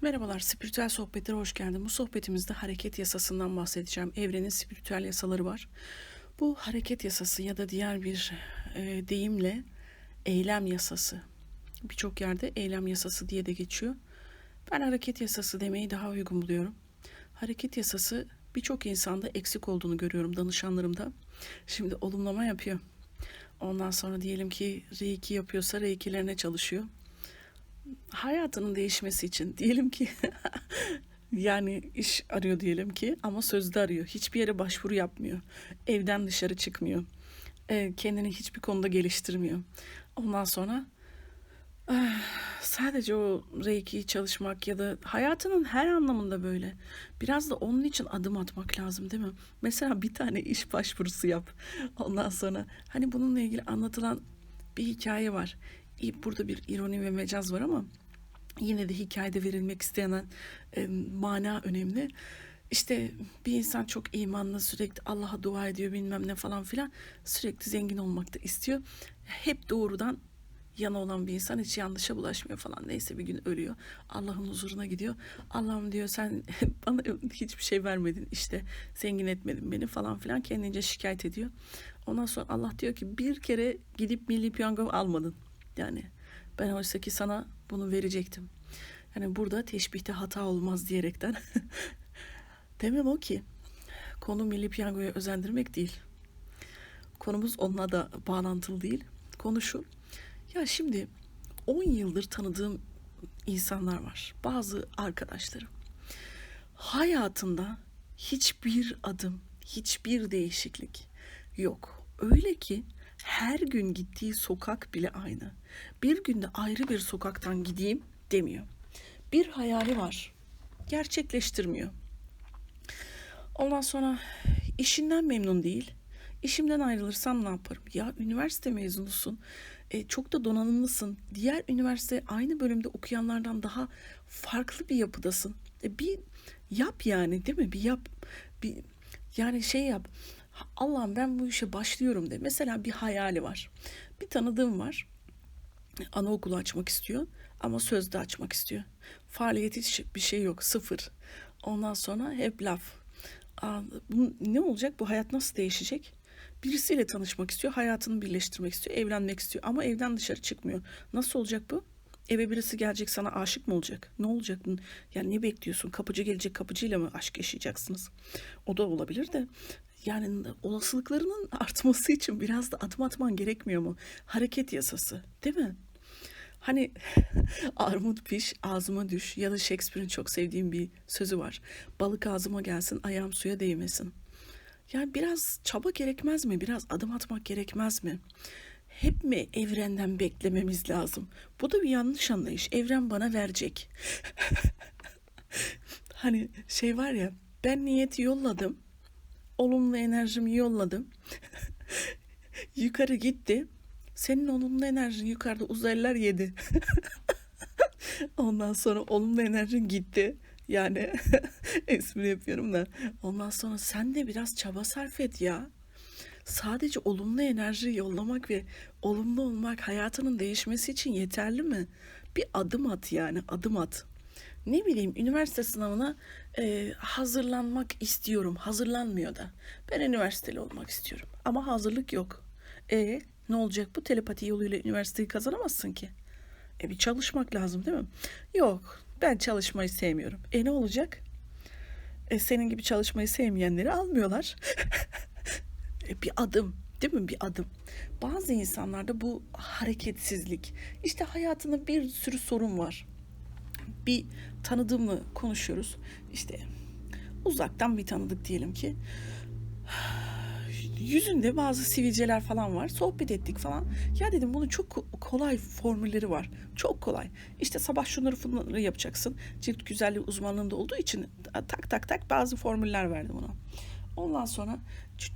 Merhabalar, spiritüel sohbetlere hoş geldin. Bu sohbetimizde hareket yasasından bahsedeceğim. Evrenin spiritüel yasaları var. Bu hareket yasası ya da diğer bir e, deyimle eylem yasası. Birçok yerde eylem yasası diye de geçiyor. Ben hareket yasası demeyi daha uygun buluyorum. Hareket yasası birçok insanda eksik olduğunu görüyorum danışanlarımda. Şimdi olumlama yapıyor. Ondan sonra diyelim ki reiki yapıyorsa reikilerine çalışıyor hayatının değişmesi için diyelim ki yani iş arıyor diyelim ki ama sözde arıyor. Hiçbir yere başvuru yapmıyor. Evden dışarı çıkmıyor. Ee, kendini hiçbir konuda geliştirmiyor. Ondan sonra eh, sadece o reiki çalışmak ya da hayatının her anlamında böyle. Biraz da onun için adım atmak lazım değil mi? Mesela bir tane iş başvurusu yap. Ondan sonra hani bununla ilgili anlatılan bir hikaye var. Burada bir ironi ve mecaz var ama yine de hikayede verilmek istenen e, mana önemli. İşte bir insan çok imanlı sürekli Allah'a dua ediyor bilmem ne falan filan sürekli zengin olmak da istiyor. Hep doğrudan yana olan bir insan hiç yanlışa bulaşmıyor falan. Neyse bir gün ölüyor. Allah'ın huzuruna gidiyor. Allah'ım diyor sen bana hiçbir şey vermedin işte zengin etmedin beni falan filan kendince şikayet ediyor. Ondan sonra Allah diyor ki bir kere gidip milli piyango almadın. Yani ben oysa ki sana bunu verecektim. Yani burada teşbihte hata olmaz diyerekten. Demem o ki konu milli piyangoya özendirmek değil. Konumuz onunla da bağlantılı değil. Konu şu. Ya şimdi 10 yıldır tanıdığım insanlar var. Bazı arkadaşlarım. Hayatında hiçbir adım, hiçbir değişiklik yok. Öyle ki her gün gittiği sokak bile aynı. Bir günde ayrı bir sokaktan gideyim demiyor. Bir hayali var. Gerçekleştirmiyor. Ondan sonra işinden memnun değil. İşimden ayrılırsam ne yaparım? Ya üniversite mezunusun. E, çok da donanımlısın. Diğer üniversite aynı bölümde okuyanlardan daha farklı bir yapıdasın. E, bir yap yani değil mi? Bir yap. Bir yani şey yap. Allah'ım ben bu işe başlıyorum de. Mesela bir hayali var. Bir tanıdığım var. Anaokulu açmak istiyor ama sözde açmak istiyor. Faaliyeti hiç bir şey yok. Sıfır. Ondan sonra hep laf. Aa, bu, ne olacak? Bu hayat nasıl değişecek? Birisiyle tanışmak istiyor, hayatını birleştirmek istiyor, evlenmek istiyor ama evden dışarı çıkmıyor. Nasıl olacak bu? Eve birisi gelecek sana aşık mı olacak? Ne olacak? Yani ne bekliyorsun? Kapıcı gelecek kapıcıyla mı aşk yaşayacaksınız? O da olabilir de yani olasılıklarının artması için biraz da adım atman gerekmiyor mu? Hareket yasası değil mi? Hani armut piş ağzıma düş ya da Shakespeare'in çok sevdiğim bir sözü var. Balık ağzıma gelsin ayağım suya değmesin. Yani biraz çaba gerekmez mi? Biraz adım atmak gerekmez mi? Hep mi evrenden beklememiz lazım? Bu da bir yanlış anlayış. Evren bana verecek. hani şey var ya ben niyeti yolladım. Olumlu enerjimi yolladım. Yukarı gitti. Senin olumlu enerjin yukarıda uzaylılar yedi. Ondan sonra olumlu enerjin gitti. Yani espri yapıyorum da. Ondan sonra sen de biraz çaba sarf et ya. Sadece olumlu enerji yollamak ve olumlu olmak hayatının değişmesi için yeterli mi? Bir adım at yani adım at. Ne bileyim üniversite sınavına e, hazırlanmak istiyorum. Hazırlanmıyor da. Ben üniversiteli olmak istiyorum. Ama hazırlık yok. E ne olacak bu telepati yoluyla üniversiteyi kazanamazsın ki. E bir çalışmak lazım değil mi? Yok ben çalışmayı sevmiyorum. E ne olacak? E senin gibi çalışmayı sevmeyenleri almıyorlar. e bir adım değil mi bir adım. Bazı insanlarda bu hareketsizlik. İşte hayatında bir sürü sorun var. Bir tanıdığımı konuşuyoruz. İşte uzaktan bir tanıdık diyelim ki yüzünde bazı sivilceler falan var. Sohbet ettik falan. Ya dedim bunun çok kolay formülleri var. Çok kolay. İşte sabah şunları bunları yapacaksın. Cilt güzelliği uzmanlığında olduğu için tak tak tak bazı formüller verdim ona. Ondan sonra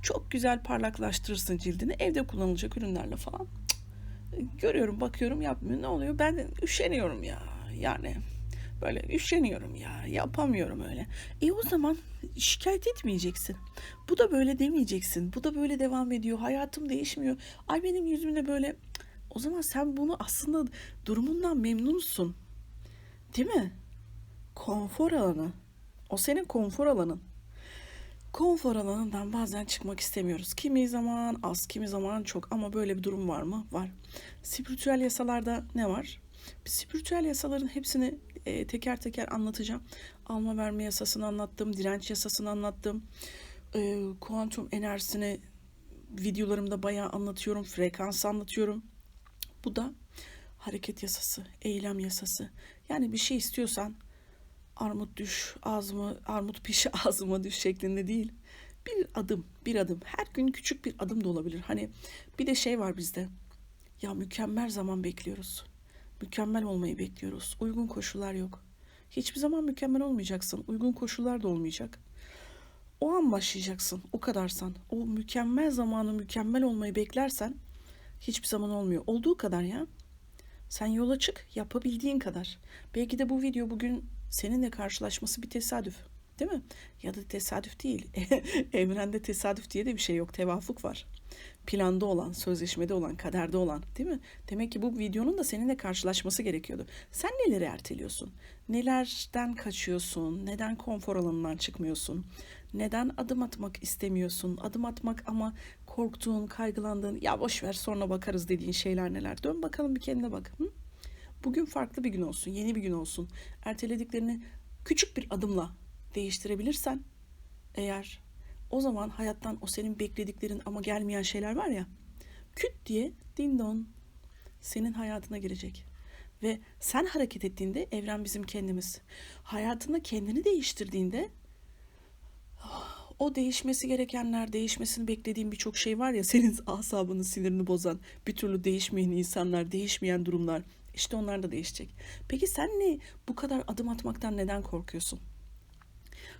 çok güzel parlaklaştırırsın cildini. Evde kullanılacak ürünlerle falan. Görüyorum, bakıyorum, yapmıyor. Ne oluyor? Ben üşeniyorum ya. Yani Böyle üşeniyorum ya yapamıyorum öyle. E o zaman şikayet etmeyeceksin. Bu da böyle demeyeceksin. Bu da böyle devam ediyor. Hayatım değişmiyor. Ay benim yüzümde böyle. O zaman sen bunu aslında durumundan memnunsun. Değil mi? konfor alanı. O senin konfor alanın. Konfor alanından bazen çıkmak istemiyoruz. Kimi zaman az, kimi zaman çok ama böyle bir durum var mı? Var. Spiritüel yasalarda ne var? Spiritüel yasaların hepsini e, teker teker anlatacağım. Alma verme yasasını anlattım, direnç yasasını anlattım. E, kuantum enerjisini videolarımda bayağı anlatıyorum, frekans anlatıyorum. Bu da hareket yasası, eylem yasası. Yani bir şey istiyorsan armut düş ağzıma, armut piş ağzıma düş şeklinde değil. Bir adım, bir adım. Her gün küçük bir adım da olabilir. Hani bir de şey var bizde. Ya mükemmel zaman bekliyoruz. Mükemmel olmayı bekliyoruz. Uygun koşullar yok. Hiçbir zaman mükemmel olmayacaksın. Uygun koşullar da olmayacak. O an başlayacaksın. O kadarsan. O mükemmel zamanı mükemmel olmayı beklersen hiçbir zaman olmuyor. Olduğu kadar ya. Sen yola çık, yapabildiğin kadar. Belki de bu video bugün seninle karşılaşması bir tesadüf. Değil mi? Ya da tesadüf değil. Evrende tesadüf diye de bir şey yok. Tevafuk var. Planda olan, sözleşmede olan, kaderde olan. Değil mi? Demek ki bu videonun da seninle karşılaşması gerekiyordu. Sen neleri erteliyorsun? Nelerden kaçıyorsun? Neden konfor alanından çıkmıyorsun? Neden adım atmak istemiyorsun? Adım atmak ama korktuğun, kaygılandığın, ya boş ver sonra bakarız dediğin şeyler neler? Dön bakalım bir kendine bak. Hı? Bugün farklı bir gün olsun, yeni bir gün olsun. Ertelediklerini küçük bir adımla değiştirebilirsen eğer o zaman hayattan o senin beklediklerin ama gelmeyen şeyler var ya küt diye dindon senin hayatına girecek. Ve sen hareket ettiğinde evren bizim kendimiz. Hayatında kendini değiştirdiğinde o değişmesi gerekenler, değişmesini beklediğin birçok şey var ya senin asabını, sinirini bozan, bir türlü değişmeyen insanlar, değişmeyen durumlar. İşte onlar da değişecek. Peki sen ne bu kadar adım atmaktan neden korkuyorsun?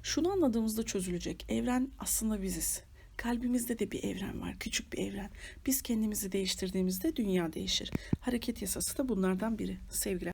Şunu anladığımızda çözülecek. Evren aslında biziz. Kalbimizde de bir evren var, küçük bir evren. Biz kendimizi değiştirdiğimizde dünya değişir. Hareket yasası da bunlardan biri. Sevgiler.